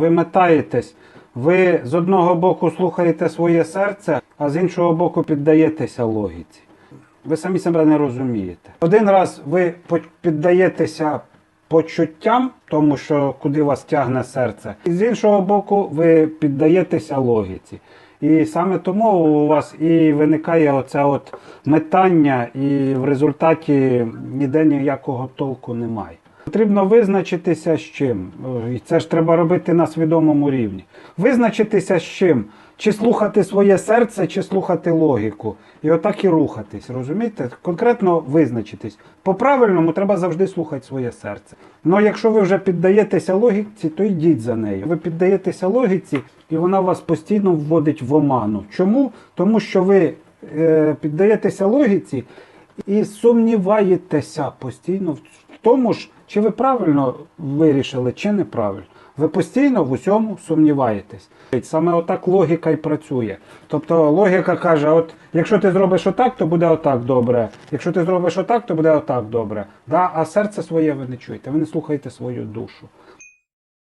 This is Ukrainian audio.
ви метаєтесь. Ви з одного боку слухаєте своє серце, а з іншого боку піддаєтеся логіці. Ви самі себе не розумієте. Один раз ви піддаєтеся почуттям, тому що куди вас тягне серце, і з іншого боку, ви піддаєтеся логіці. І саме тому у вас і виникає оце от метання, і в результаті ніде ніякого толку немає. Потрібно визначитися з чим. І це ж треба робити на свідомому рівні. Визначитися з чим. Чи слухати своє серце, чи слухати логіку. І отак і рухатись, розумієте? Конкретно визначитись. По-правильному треба завжди слухати своє серце. Ну якщо ви вже піддаєтеся логіці, то йдіть за нею. Ви піддаєтеся логіці, і вона вас постійно вводить в оману. Чому? Тому що ви е, піддаєтеся логіці і сумніваєтеся постійно в тому ж, чи ви правильно вирішили, чи неправильно. Ви постійно в усьому сумніваєтесь. Саме отак логіка і працює. Тобто логіка каже: от якщо ти зробиш отак, то буде отак добре. Якщо ти зробиш отак, то буде отак добре. Да? А серце своє ви не чуєте, ви не слухаєте свою душу.